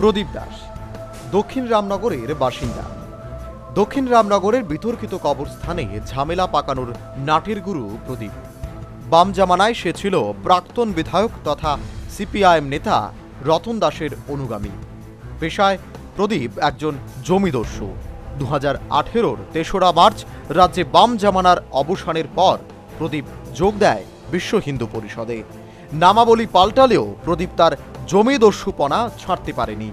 প্রদীপ দাস, দক্ষিণ রামনগরের বাসিন্দা। দক্ষিণ রামনগরের বিতর্কিত কবরস্থানে ঝামেলা পাকানোর নাটের গুরু প্রদীপ। বাম জামানায় সে ছিল প্রাক্তন বিধায়ক তথা সিপিআইএম নেতা রতন দাসের অনুগামী। পেশায় প্রদীপ একজন জমিদস্যু দু হাজার আঠেরোর তেসরা মার্চ রাজ্যে বাম জামানার অবসানের পর প্রদীপ যোগ দেয় বিশ্ব হিন্দু পরিষদে। নামাবলী পাল্টালেও প্রদীপ তার জমিদস্যুপনা ছাড়তে পারেনি।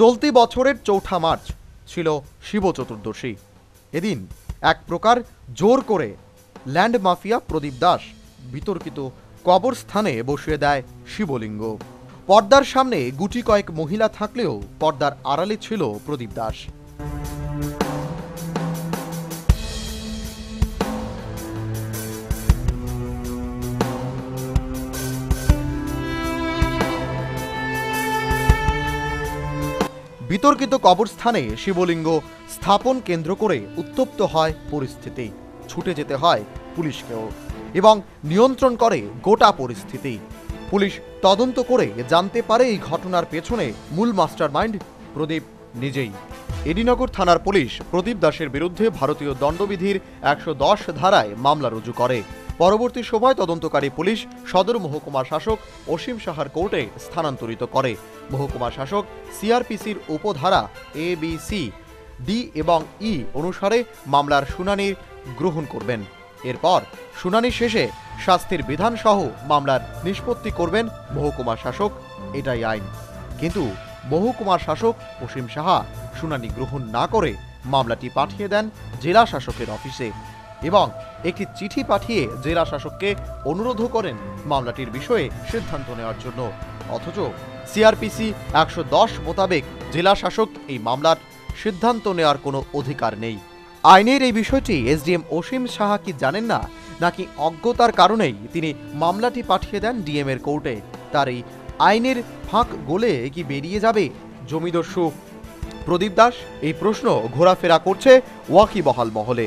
চলতি বছরের চৌঠা মার্চ ছিল শিব চতুর্দশী। এদিন এক প্রকার জোর করে ল্যান্ড মাফিয়া প্রদীপ দাস বিতর্কিত কবরস্থানে বসিয়ে দেয় শিবলিঙ্গ। পর্দার সামনে গুটি কয়েক মহিলা থাকলেও পর্দার আড়ালে ছিল প্রদীপ দাস। বিতর্কিত কবরস্থানে শিবলিঙ্গ স্থাপন কেন্দ্র করে উত্তপ্ত হয় পরিস্থিতি। ছুটে যেতে হয় পুলিশকেও এবং নিয়ন্ত্রণ করে গোটা পরিস্থিতি। পুলিশ তদন্ত করে জানতে পারে এই ঘটনার পেছনে মূল মাস্টারমাইন্ড প্রদীপ নিজেই। এডিনগর থানার পুলিশ প্রদীপ দাসের বিরুদ্ধে ভারতীয় দণ্ডবিধির একশো দশ ধারায় মামলা রুজু করে। পরবর্তী সময় তদন্তকারী পুলিশ সদর মহকুমা শাসক অসীম সাহার কোর্টে স্থানান্তরিত করে। মহকুমা শাসক সিআরপিসির উপধারা এ, বি, সি, ডি এবং ই অনুসারে মামলার শুনানি গ্রহণ করবেন। এরপর শুনানি শেষে শাস্তির বিধান সহ মামলার নিষ্পত্তি করবেন মহকুমা শাসক, এটাই আইন। কিন্তু মহকুমার শাসক অসীম সাহা শুনানি গ্রহণ না করে মামলাটি পাঠিয়ে দেন জেলা শাসকের অফিসে। এবং একটি চিঠি পাঠিয়ে জেলা শাসককে অনুরোধও করেন মামলাটির বিষয়ে সিদ্ধান্ত নেওয়ার জন্য। অথচ সিআরপিসি একশো দশ মোতাবেক জেলা শাসক এই মামলার সিদ্ধান্ত নেওয়ার কোনো অধিকার নেই। আইনের এই বিষয়টি এসডিএম অসীম সাহা কি জানেন না, নাকি অজ্ঞতার কারণেই তিনি মামলাটি পাঠিয়ে দেন ডিএম এর কোর্টে? তার এই আইনের ফাঁক গোলে কি বেরিয়ে যাবে? জমিদস্যু প্রদীপ দাস এই প্রশ্ন ঘোরাফেরা করছে ওয়াকিবহাল মহলে।